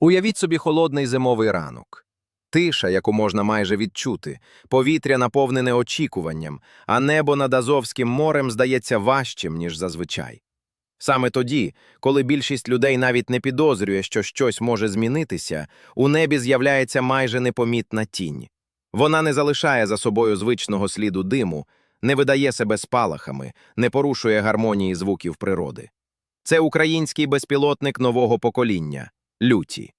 Уявіть собі холодний зимовий ранок. Тиша, яку можна майже відчути, повітря наповнене очікуванням, а небо над Азовським морем здається важчим, ніж зазвичай. Саме тоді, коли більшість людей навіть не підозрює, що щось може змінитися, у небі з'являється майже непомітна тінь. Вона не залишає за собою звичного сліду диму, не видає себе спалахами, не порушує гармонії звуків природи. Це український безпілотник нового покоління люті.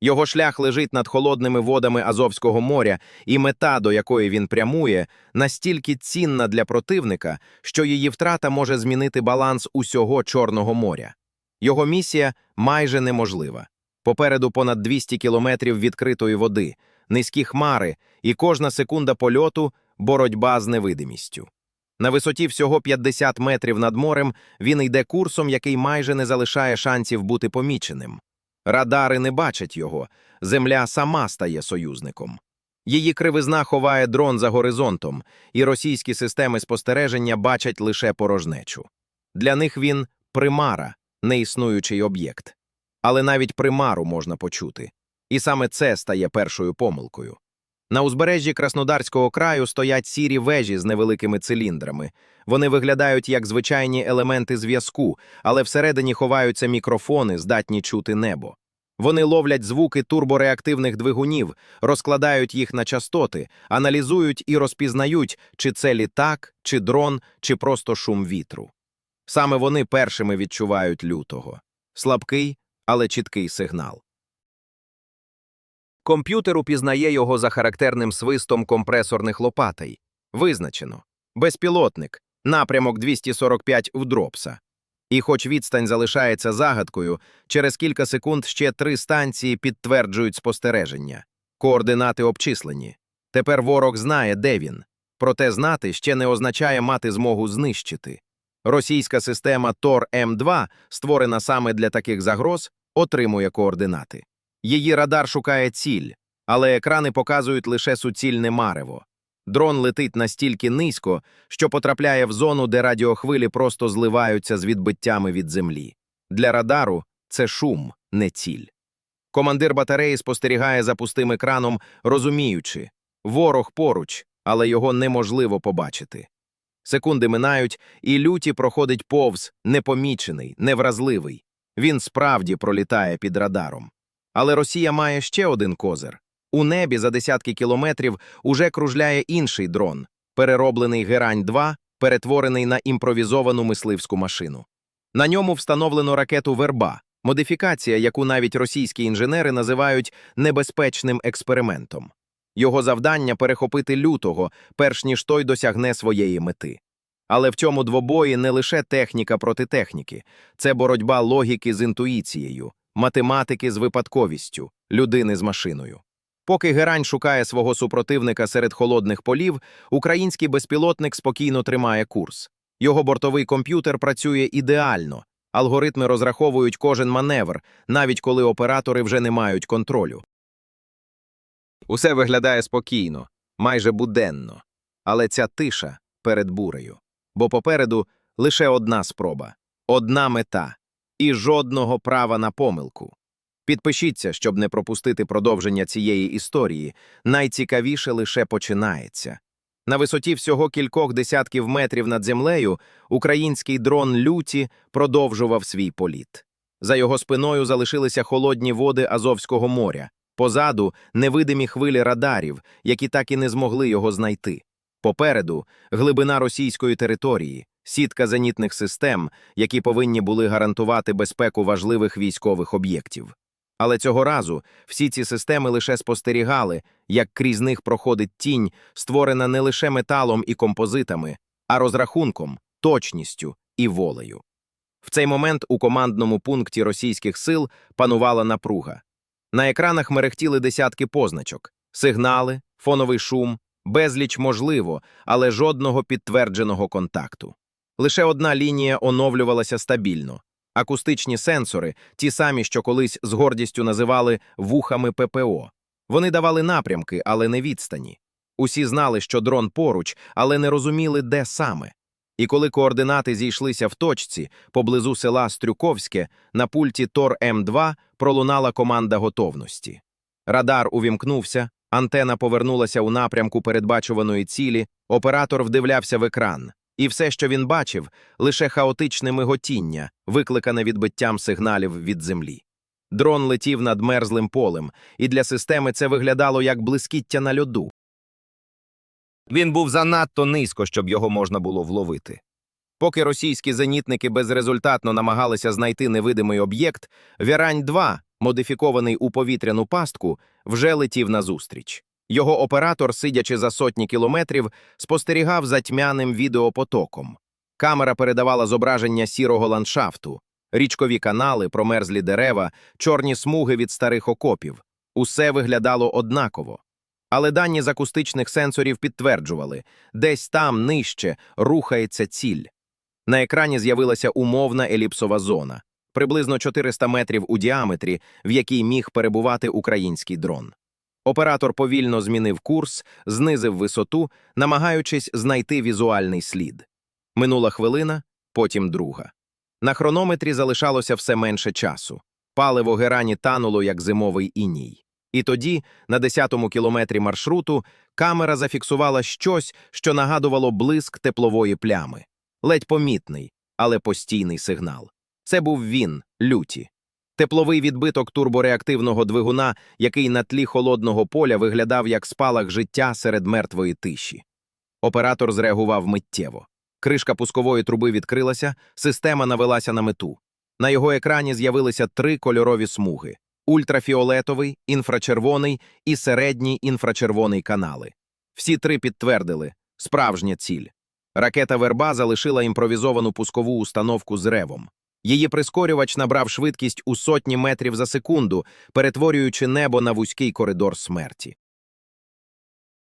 Його шлях лежить над холодними водами Азовського моря, і мета, до якої він прямує, настільки цінна для противника, що її втрата може змінити баланс усього Чорного моря. Його місія майже неможлива. Попереду понад 200 кілометрів відкритої води, низькі хмари, і кожна секунда польоту боротьба з невидимістю. На висоті всього 50 метрів над морем він йде курсом, який майже не залишає шансів бути поміченим. Радари не бачать його, земля сама стає союзником. Її кривизна ховає дрон за горизонтом, і російські системи спостереження бачать лише порожнечу. Для них він примара, неіснуючий об'єкт. Але навіть примару можна почути. І саме це стає першою помилкою. На узбережжі Краснодарського краю стоять сірі вежі з невеликими циліндрами. Вони виглядають як звичайні елементи зв'язку, але всередині ховаються мікрофони, здатні чути небо. Вони ловлять звуки турбореактивних двигунів, розкладають їх на частоти, аналізують і розпізнають, чи це літак, чи дрон, чи просто шум вітру. Саме вони першими відчувають лютого. Слабкий, але чіткий сигнал. Комп'ютер упізнає його за характерним свистом компресорних лопатей. Визначено. Безпілотник. Напрямок 245 в Дропса. І хоч відстань залишається загадкою, через кілька секунд ще три станції підтверджують спостереження. Координати обчислені. Тепер ворог знає, де він. Проте знати ще не означає мати змогу знищити. Російська система Тор-М2, створена саме для таких загроз, отримує координати. Її радар шукає ціль, але екрани показують лише суцільне марево. Дрон летить настільки низько, що потрапляє в зону, де радіохвилі просто зливаються з відбиттями від землі. Для радару це шум, не ціль. Командир батареї спостерігає за пустим екраном, розуміючи ворог поруч, але його неможливо побачити. Секунди минають, і люті проходить повз, непомічений, невразливий. Він справді пролітає під радаром. Але Росія має ще один козир. У небі за десятки кілометрів уже кружляє інший дрон, перероблений Герань-2, перетворений на імпровізовану мисливську машину. На ньому встановлено ракету Верба, модифікація, яку навіть російські інженери називають небезпечним експериментом. Його завдання перехопити лютого, перш ніж той досягне своєї мети. Але в цьому двобої не лише техніка проти техніки, це боротьба логіки з інтуїцією, математики з випадковістю, людини з машиною. Поки Герань шукає свого супротивника серед холодних полів, український безпілотник спокійно тримає курс. Його бортовий комп'ютер працює ідеально, алгоритми розраховують кожен маневр, навіть коли оператори вже не мають контролю. Усе виглядає спокійно, майже буденно, але ця тиша перед бурею. Бо попереду лише одна спроба, одна мета і жодного права на помилку. Підпишіться, щоб не пропустити продовження цієї історії. Найцікавіше лише починається. На висоті всього кількох десятків метрів над землею український дрон Люті продовжував свій політ. За його спиною залишилися холодні води Азовського моря, позаду невидимі хвилі радарів, які так і не змогли його знайти. Попереду глибина російської території, сітка зенітних систем, які повинні були гарантувати безпеку важливих військових об'єктів. Але цього разу всі ці системи лише спостерігали, як крізь них проходить тінь, створена не лише металом і композитами, а розрахунком, точністю і волею. В цей момент у командному пункті російських сил панувала напруга. На екранах мерехтіли десятки позначок, сигнали, фоновий шум, безліч можливо, але жодного підтвердженого контакту. Лише одна лінія оновлювалася стабільно. Акустичні сенсори, ті самі, що колись з гордістю називали вухами ППО. Вони давали напрямки, але не відстані. Усі знали, що дрон поруч, але не розуміли, де саме. І коли координати зійшлися в точці поблизу села Стрюковське, на пульті Тор М2 пролунала команда готовності. Радар увімкнувся, антена повернулася у напрямку передбачуваної цілі, оператор вдивлявся в екран. І все, що він бачив, лише хаотичне миготіння, викликане відбиттям сигналів від землі. Дрон летів над мерзлим полем, і для системи це виглядало як блискіття на льоду. Він був занадто низько, щоб його можна було вловити. Поки російські зенітники безрезультатно намагалися знайти невидимий об'єкт, Вірань-2, модифікований у повітряну пастку, вже летів назустріч. Його оператор, сидячи за сотні кілометрів, спостерігав за тьмяним відеопотоком. Камера передавала зображення сірого ландшафту, річкові канали, промерзлі дерева, чорні смуги від старих окопів. Усе виглядало однаково. Але дані з акустичних сенсорів підтверджували, десь там нижче рухається ціль. На екрані з'явилася умовна еліпсова зона, приблизно 400 метрів у діаметрі, в якій міг перебувати український дрон. Оператор повільно змінив курс, знизив висоту, намагаючись знайти візуальний слід. Минула хвилина, потім друга. На хронометрі залишалося все менше часу. Паливо герані тануло, як зимовий іній. І тоді, на десятому кілометрі маршруту, камера зафіксувала щось, що нагадувало блиск теплової плями. Ледь помітний, але постійний сигнал. Це був він, люті. Тепловий відбиток турбореактивного двигуна, який на тлі холодного поля виглядав як спалах життя серед мертвої тиші. Оператор зреагував миттєво. Кришка пускової труби відкрилася, система навелася на мету. На його екрані з'явилися три кольорові смуги ультрафіолетовий, інфрачервоний і середній інфрачервоний канали. Всі три підтвердили справжня ціль. Ракета Верба залишила імпровізовану пускову установку з ревом. Її прискорювач набрав швидкість у сотні метрів за секунду, перетворюючи небо на вузький коридор смерті.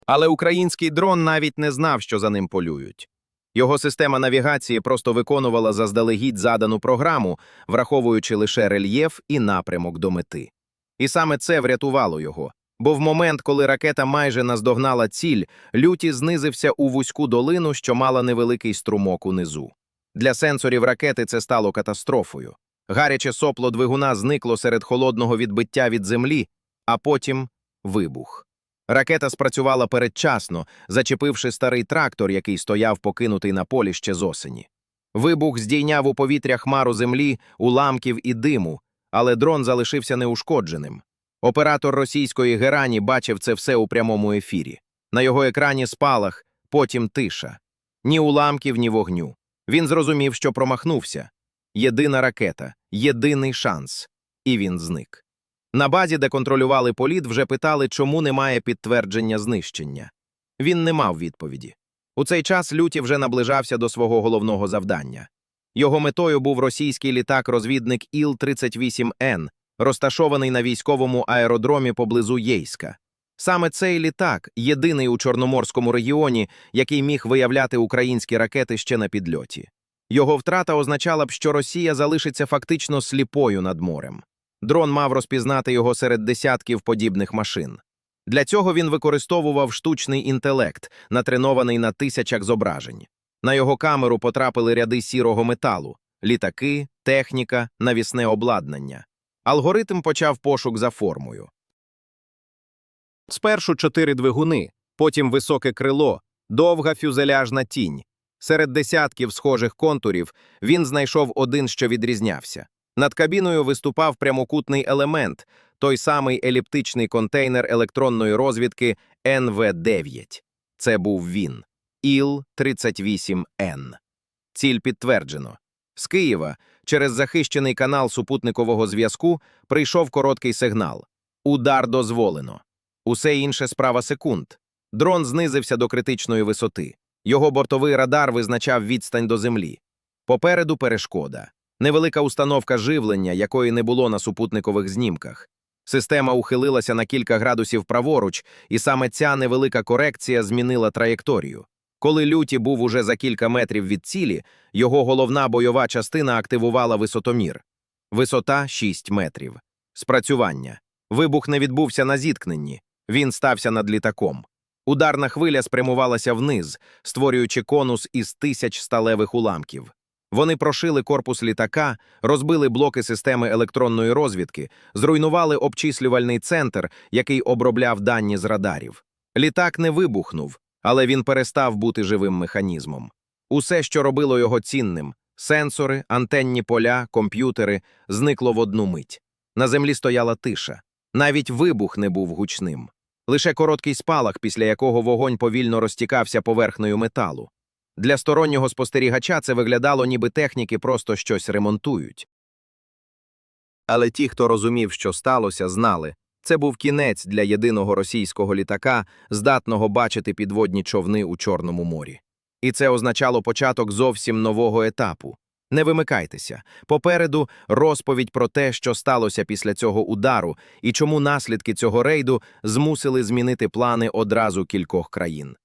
Але український дрон навіть не знав, що за ним полюють. Його система навігації просто виконувала заздалегідь задану програму, враховуючи лише рельєф і напрямок до мети. І саме це врятувало його. Бо в момент, коли ракета майже наздогнала ціль, люті знизився у вузьку долину, що мала невеликий струмок унизу. Для сенсорів ракети це стало катастрофою. Гаряче сопло двигуна зникло серед холодного відбиття від землі, а потім вибух. Ракета спрацювала передчасно, зачепивши старий трактор, який стояв покинутий на полі ще з осені. Вибух здійняв у повітря хмару землі, уламків і диму, але дрон залишився неушкодженим. Оператор російської герані бачив це все у прямому ефірі. На його екрані спалах, потім тиша. Ні уламків, ні вогню. Він зрозумів, що промахнувся. Єдина ракета, єдиний шанс. І він зник. На базі, де контролювали політ, вже питали, чому немає підтвердження знищення. Він не мав відповіді. У цей час Люті вже наближався до свого головного завдання. Його метою був російський літак-розвідник Іл-38Н, розташований на військовому аеродромі поблизу Єйська. Саме цей літак єдиний у Чорноморському регіоні, який міг виявляти українські ракети ще на підльоті. Його втрата означала б, що Росія залишиться фактично сліпою над морем. Дрон мав розпізнати його серед десятків подібних машин. Для цього він використовував штучний інтелект, натренований на тисячах зображень. На його камеру потрапили ряди сірого металу, літаки, техніка, навісне обладнання. Алгоритм почав пошук за формою. Спершу чотири двигуни, потім високе крило, довга фюзеляжна тінь. Серед десятків схожих контурів він знайшов один, що відрізнявся. Над кабіною виступав прямокутний елемент, той самий еліптичний контейнер електронної розвідки НВ-9. Це був він. ІЛ-38Н. Ціль підтверджено. З Києва через захищений канал супутникового зв'язку прийшов короткий сигнал. Удар дозволено. Усе інше справа секунд. Дрон знизився до критичної висоти. Його бортовий радар визначав відстань до землі. Попереду перешкода. Невелика установка живлення, якої не було на супутникових знімках. Система ухилилася на кілька градусів праворуч, і саме ця невелика корекція змінила траєкторію. Коли люті був уже за кілька метрів від цілі, його головна бойова частина активувала висотомір. Висота 6 метрів. Спрацювання. Вибух не відбувся на зіткненні. Він стався над літаком. Ударна хвиля спрямувалася вниз, створюючи конус із тисяч сталевих уламків. Вони прошили корпус літака, розбили блоки системи електронної розвідки, зруйнували обчислювальний центр, який обробляв дані з радарів. Літак не вибухнув, але він перестав бути живим механізмом. Усе, що робило його цінним сенсори, антенні поля, комп'ютери зникло в одну мить. На землі стояла тиша. Навіть вибух не був гучним. Лише короткий спалах, після якого вогонь повільно розтікався поверхнею металу. Для стороннього спостерігача це виглядало, ніби техніки просто щось ремонтують. Але ті, хто розумів, що сталося, знали це був кінець для єдиного російського літака, здатного бачити підводні човни у Чорному морі. І це означало початок зовсім нового етапу. Не вимикайтеся. Попереду розповідь про те, що сталося після цього удару, і чому наслідки цього рейду змусили змінити плани одразу кількох країн.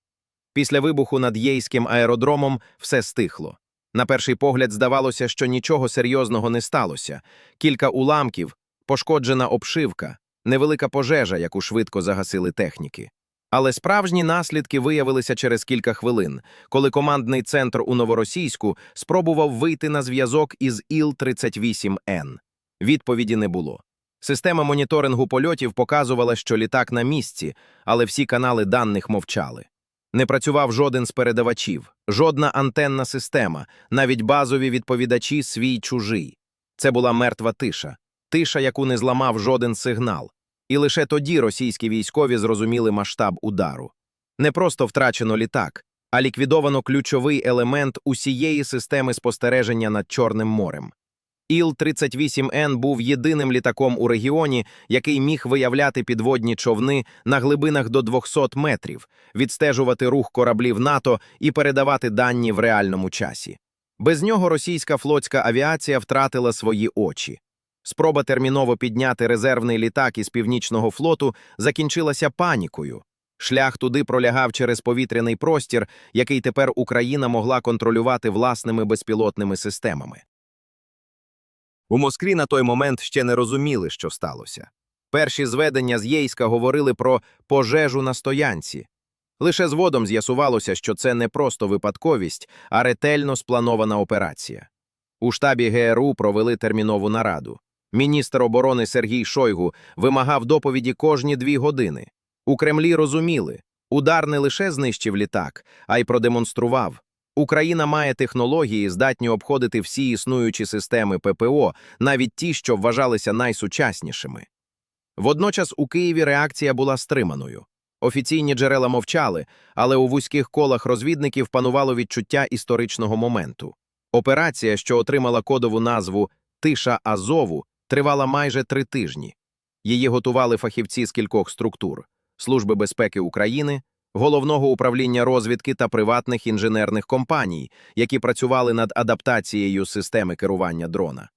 Після вибуху над Єйським аеродромом все стихло. На перший погляд здавалося, що нічого серйозного не сталося. Кілька уламків, пошкоджена обшивка, невелика пожежа, яку швидко загасили техніки. Але справжні наслідки виявилися через кілька хвилин, коли командний центр у Новоросійську спробував вийти на зв'язок із Іл-38Н. Відповіді не було. Система моніторингу польотів показувала, що літак на місці, але всі канали даних мовчали. Не працював жоден з передавачів, жодна антенна система, навіть базові відповідачі свій чужий. Це була мертва тиша, тиша, яку не зламав жоден сигнал. І лише тоді російські військові зрозуміли масштаб удару. Не просто втрачено літак, а ліквідовано ключовий елемент усієї системи спостереження над Чорним морем. Іл-38Н був єдиним літаком у регіоні, який міг виявляти підводні човни на глибинах до 200 метрів, відстежувати рух кораблів НАТО і передавати дані в реальному часі. Без нього російська флотська авіація втратила свої очі. Спроба терміново підняти резервний літак із північного флоту закінчилася панікою. Шлях туди пролягав через повітряний простір, який тепер Україна могла контролювати власними безпілотними системами. У Москві на той момент ще не розуміли, що сталося. Перші зведення з Єйська говорили про пожежу на стоянці. Лише згодом з'ясувалося, що це не просто випадковість, а ретельно спланована операція. У штабі ГРУ провели термінову нараду. Міністр оборони Сергій Шойгу вимагав доповіді кожні дві години. У Кремлі розуміли, удар не лише знищив літак, а й продемонстрував. Україна має технології, здатні обходити всі існуючі системи ППО, навіть ті, що вважалися найсучаснішими. Водночас у Києві реакція була стриманою. Офіційні джерела мовчали, але у вузьких колах розвідників панувало відчуття історичного моменту. Операція, що отримала кодову назву Тиша Азову, тривала майже три тижні. Її готували фахівці з кількох структур Служби безпеки України, головного управління розвідки та приватних інженерних компаній, які працювали над адаптацією системи керування дрона.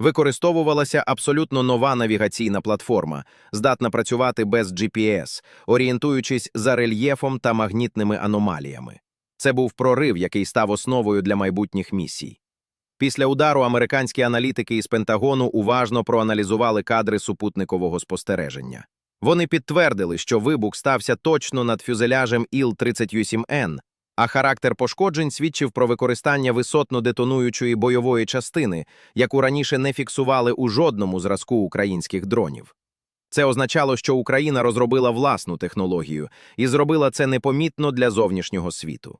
Використовувалася абсолютно нова навігаційна платформа, здатна працювати без GPS, орієнтуючись за рельєфом та магнітними аномаліями. Це був прорив, який став основою для майбутніх місій. Після удару американські аналітики із Пентагону уважно проаналізували кадри супутникового спостереження. Вони підтвердили, що вибух стався точно над фюзеляжем Іл-38Н, а характер пошкоджень свідчив про використання висотно детонуючої бойової частини, яку раніше не фіксували у жодному зразку українських дронів. Це означало, що Україна розробила власну технологію і зробила це непомітно для зовнішнього світу.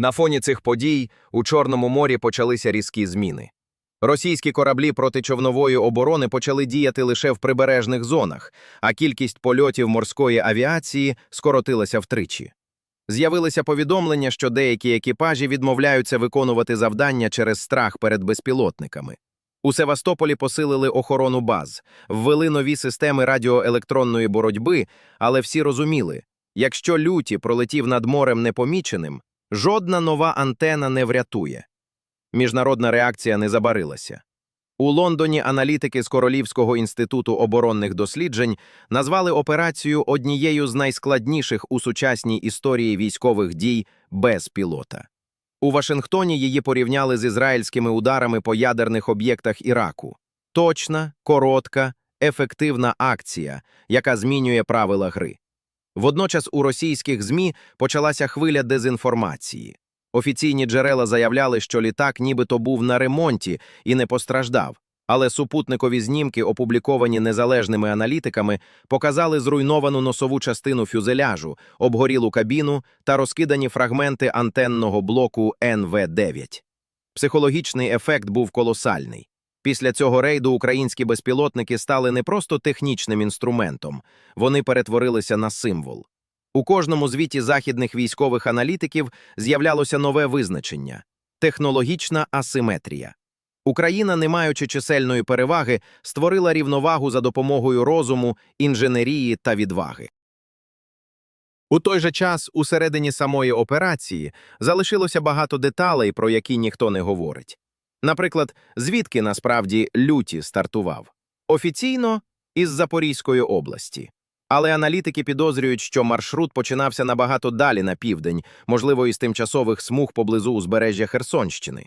На фоні цих подій у Чорному морі почалися різкі зміни. Російські кораблі протичовнової оборони почали діяти лише в прибережних зонах, а кількість польотів морської авіації скоротилася втричі. З'явилися повідомлення, що деякі екіпажі відмовляються виконувати завдання через страх перед безпілотниками. У Севастополі посилили охорону баз, ввели нові системи радіоелектронної боротьби, але всі розуміли, якщо люті пролетів над морем непоміченим, жодна нова антена не врятує. Міжнародна реакція не забарилася. У Лондоні аналітики з Королівського інституту оборонних досліджень назвали операцію однією з найскладніших у сучасній історії військових дій без пілота. У Вашингтоні її порівняли з ізраїльськими ударами по ядерних об'єктах Іраку. Точна, коротка, ефективна акція, яка змінює правила гри. Водночас у російських ЗМІ почалася хвиля дезінформації. Офіційні джерела заявляли, що літак нібито був на ремонті і не постраждав, але супутникові знімки, опубліковані незалежними аналітиками, показали зруйновану носову частину фюзеляжу, обгорілу кабіну та розкидані фрагменти антенного блоку НВ-9. Психологічний ефект був колосальний. Після цього рейду українські безпілотники стали не просто технічним інструментом, вони перетворилися на символ. У кожному звіті західних військових аналітиків з'являлося нове визначення технологічна асиметрія. Україна, не маючи чисельної переваги, створила рівновагу за допомогою розуму, інженерії та відваги. У той же час, усередині самої операції, залишилося багато деталей, про які ніхто не говорить. Наприклад, звідки насправді люті стартував? Офіційно із Запорізької області. Але аналітики підозрюють, що маршрут починався набагато далі на південь, можливо, із тимчасових смуг поблизу узбережжя Херсонщини.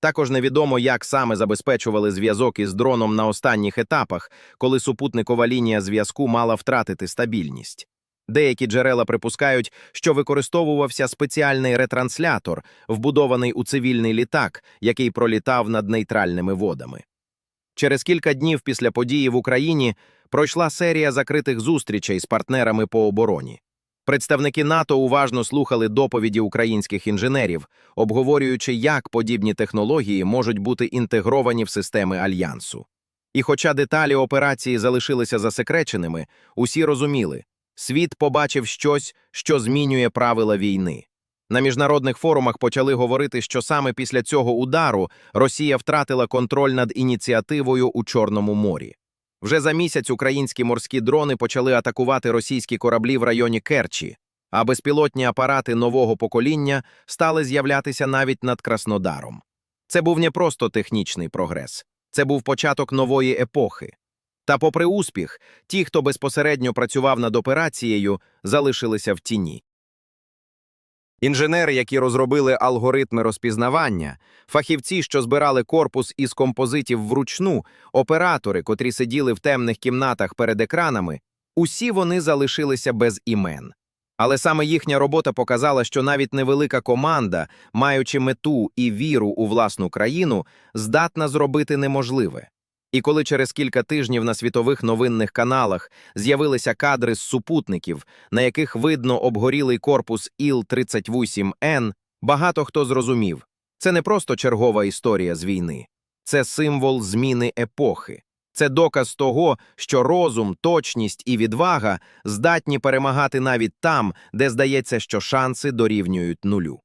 Також невідомо, як саме забезпечували зв'язок із дроном на останніх етапах, коли супутникова лінія зв'язку мала втратити стабільність. Деякі джерела припускають, що використовувався спеціальний ретранслятор, вбудований у цивільний літак, який пролітав над нейтральними водами. Через кілька днів після події в Україні пройшла серія закритих зустрічей з партнерами по обороні. Представники НАТО уважно слухали доповіді українських інженерів, обговорюючи, як подібні технології можуть бути інтегровані в системи альянсу. І хоча деталі операції залишилися засекреченими, усі розуміли, світ побачив щось, що змінює правила війни. На міжнародних форумах почали говорити, що саме після цього удару Росія втратила контроль над ініціативою у Чорному морі. Вже за місяць українські морські дрони почали атакувати російські кораблі в районі Керчі, а безпілотні апарати нового покоління стали з'являтися навіть над Краснодаром. Це був не просто технічний прогрес, це був початок нової епохи. Та, попри успіх, ті, хто безпосередньо працював над операцією, залишилися в тіні. Інженери, які розробили алгоритми розпізнавання, фахівці, що збирали корпус із композитів вручну, оператори, котрі сиділи в темних кімнатах перед екранами, усі вони залишилися без імен. Але саме їхня робота показала, що навіть невелика команда, маючи мету і віру у власну країну, здатна зробити неможливе. І коли через кілька тижнів на світових новинних каналах з'явилися кадри з супутників, на яких видно обгорілий корпус Іл-38Н, багато хто зрозумів – це не просто чергова історія з війни, це символ зміни епохи. Це доказ того, що розум, точність і відвага здатні перемагати навіть там, де здається, що шанси дорівнюють нулю.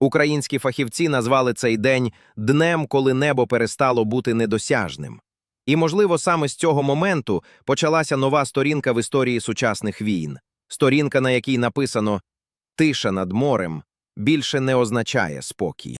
Українські фахівці назвали цей день днем, коли небо перестало бути недосяжним. І, можливо, саме з цього моменту почалася нова сторінка в історії сучасних війн, сторінка, на якій написано «Тиша над морем» більше не означає спокій.